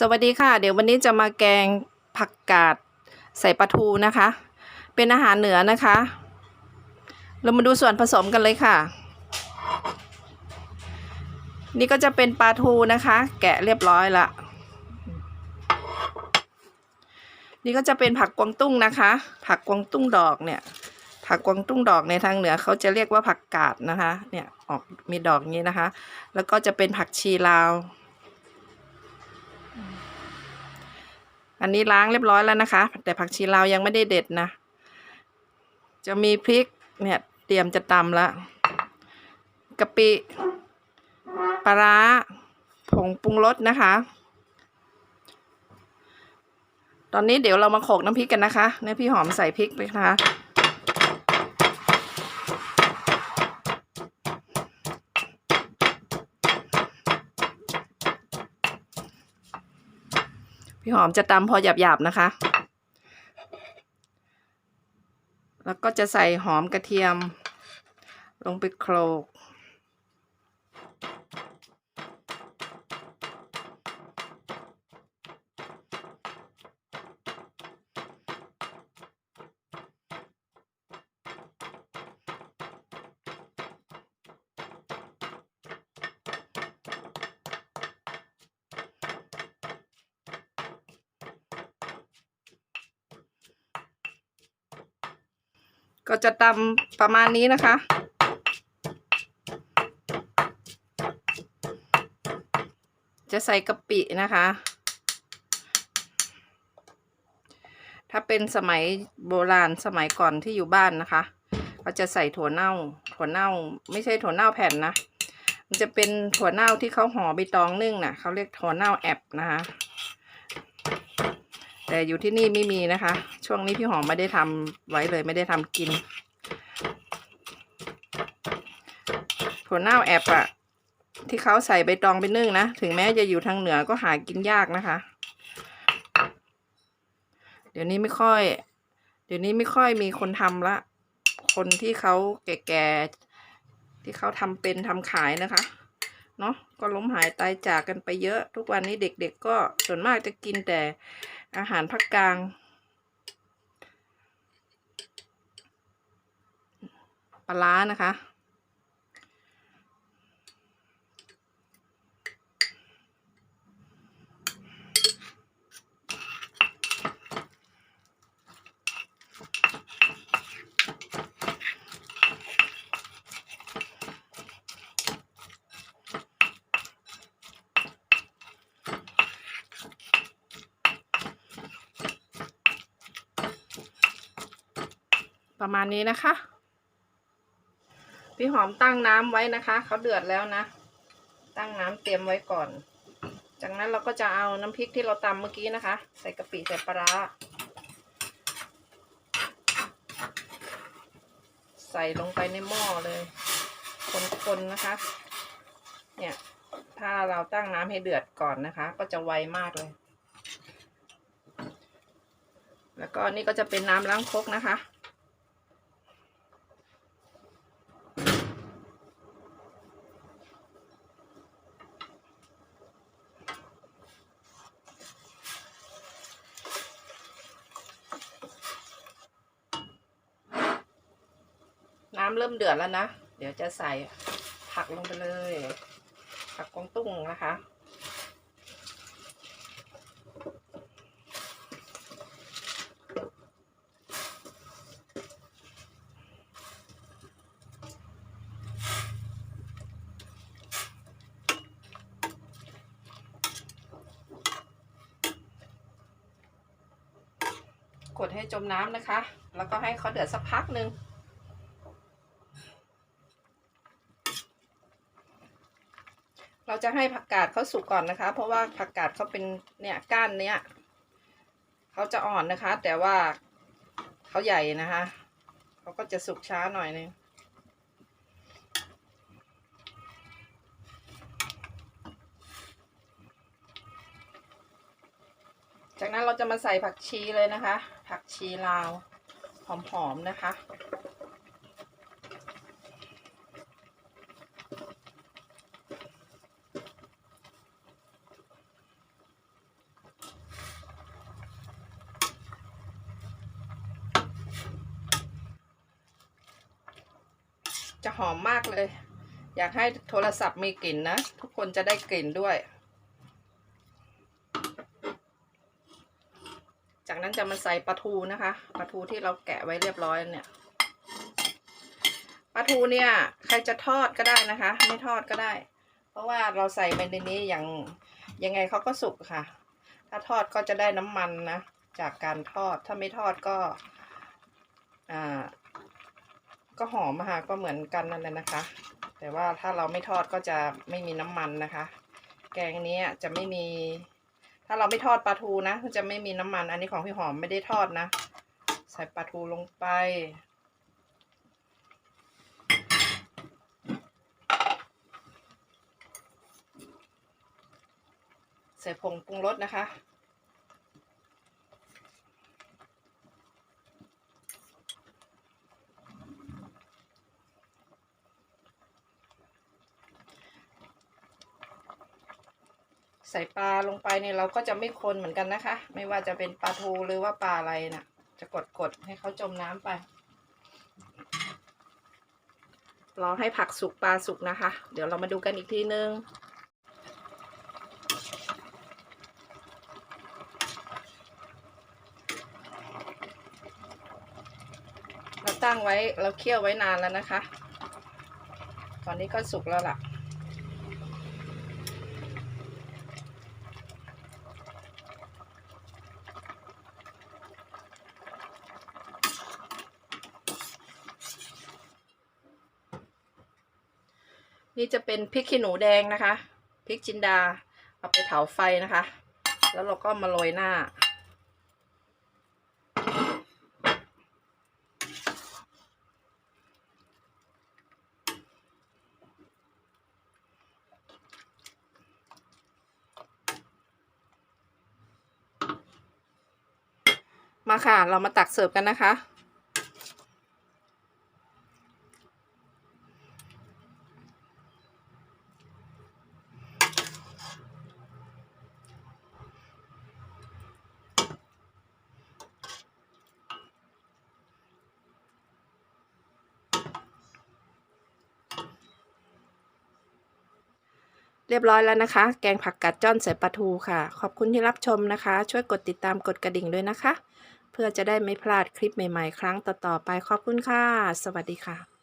สวัสดีค่ะ เดี๋ยววันนี้จะมาแกงผักกาดใส่ปลาทูนะคะ เป็นอาหารเหนือนะคะ เรามาดูส่วนผสมกันเลยค่ะ นี่ก็จะเป็นปลาทูนะคะ แกะเรียบร้อยละนี่ก็จะเป็นผักกวางตุ้งนะคะ ผักกวางตุ้งดอกเนี่ย ผักกวางตุ้งดอกในทางเหนือเขาจะเรียกว่าผักกาดนะคะ เนี่ยออกมีดอกนี้นะคะ แล้วก็จะเป็นผักชีลาว อันนี้ล้างเรียบร้อยแล้วนะคะ แต่ผักชีลาวยังไม่ได้เด็ดนะ จะมีพริกเนี่ยเตรียมจะตำละกะปิปลาร้าผงปรุงรสนะคะ ตอนนี้เดี๋ยวเรามาโขกน้ำพริกกันนะคะเนี่ยพี่หอมใส่พริกไปนะคะ พี่หอมจะตำพอหยาบๆนะคะ แล้วก็จะใส่หอมกระเทียม ลงไปโคลก ก็จะตำประมาณนี้นะคะ จะใส่กะปินะคะ ถ้าเป็นสมัยโบราณสมัยก่อนที่อยู่บ้านนะคะ ก็จะใส่ถั่วเน่า ถั่วเน่าไม่ใช่ถั่วเน่าแผ่นนะ มันจะเป็นถั่วเน่าที่เขาห่อใบตองนึ่งนะ่ะเขาเรียกถั่วเน่าแอบนะคะ แต่อยู่ที่นี่ไม่มีนะคะ ช่วงนี้พี่หอมไม่ได้ทำไว้เลยไม่ได้ทำกินถั่วเน่าแอบอะที่เขาใส่ใบตองไปนึ่งนะ ถึงแม้จะอยู่ทางเหนือก็หากินยากนะคะ เดี๋ยวนี้ไม่ค่อย เดี๋ยวนี้ไม่ค่อยมีคนทำละ คนที่เขาแก่ๆที่เขาทำเป็นทำขายนะคะเนาะก็ล้มหายตายจากกันไปเยอะ ทุกวันนี้เด็กๆก็ส่วนมากจะกินแต่ อาหารภาคกลาง ปลาล้านะคะ ประมาณนี้นะคะ พี่หอมตั้งน้ำไว้นะคะเขาเดือดแล้วนะ ตั้งน้ำเตรียมไว้ก่อน จากนั้นเราก็จะเอาน้ำพริกที่เราตำเมื่อกี้นะคะ ใส่กะปิใส่ปลาร้าใส่ลงไปในหม้อเลยคนๆนะคะ เนี่ยถ้าเราตั้งน้ำให้เดือดก่อนนะคะ ก็จะไวมากเลย แล้วก็นี่ก็จะเป็นน้ำล้างครกนะคะ เริ่มเดือดแล้วนะ เดี๋ยวจะใส่ผักลงไปเลย ผักกวางตุ้งนะคะ กดให้จมน้ำนะคะ แล้วก็ให้เขาเดือดสักพักหนึ่ง เรา จะให้ผักกาดเขาสุกก่อนนะคะ เพราะว่าผักกาดเขาเป็นเนี่ยก้านเนี้ยเขาจะอ่อนนะคะ แต่ว่าเขาใหญ่นะคะเขาก็จะสุกช้าหน่อยนึงจากนั้นเราจะมาใส่ผักชีเลยนะคะ ผักชีลาวหอมๆนะคะ ก หอมมากเลย อยากให้โทรศัพท์มีกลิ่นนะ ทุกคนจะได้กลิ่นด้วย จากนั้นจะมาใส่ปลาทูนะคะปลาทูที่เราแกะไว้เรียบร้อยเนี่ยปลาทูเนี่ยใครจะทอดก็ได้นะคะ ไม่ทอดก็ได้ เพราะว่าเราใส่ไปในนี้อย่างยังไงเขาก็สุกค่ะ ถ้าทอดก็จะได้น้ำมันนะจากการทอดถ้าไม่ทอดก็อ่า ก็หอมอะค่ะก็เหมือนกันนั่นแหละนะคะ แต่ว่าถ้าเราไม่ทอดก็จะไม่มีน้ำมันนะคะ แกงนี้จะไม่มี ถ้าเราไม่ทอดปลาทูนะจะไม่มีน้ำมัน อันนี้ของพี่หอมไม่ได้ทอดนะ ใส่ปลาทูลงไปใส่ผงปรุงรสนะคะ ใส่ปลาลงไปเนี่ยเราก็จะไม่คนเหมือนกันนะคะ ไม่ว่าจะเป็นปลาทูหรือว่าปลาอะไรนะ่ะ จะกดกดๆให้เขาจมน้ำไปรอให้ผักสุกปลาสุกนะคะ เดี๋ยวเรามาดูกันอีกทีนึงเราตั้งไว้เราเคี่ยวไว้นานแล้วนะคะ ตอนนี้ก็สุกแล้วล่ะ นี่จะเป็นพริกขี้หนูแดงนะคะพริกจินดา เอาไปเผาไฟนะคะ แล้วเราก็มาโรยหน้า มาค่ะ เรามาตักเสิร์ฟกันนะคะ เรียบร้อยแล้วนะคะ แกงผักกัดจ้อนใส่ปลาทูค่ะ ขอบคุณที่รับชมนะคะ ช่วยกดติดตามกดกระดิ่งด้วยนะคะ เพื่อจะได้ไม่พลาดคลิปใหม่ๆ ครั้งต่อๆไปขอบคุณค่ะ สวัสดีค่ะ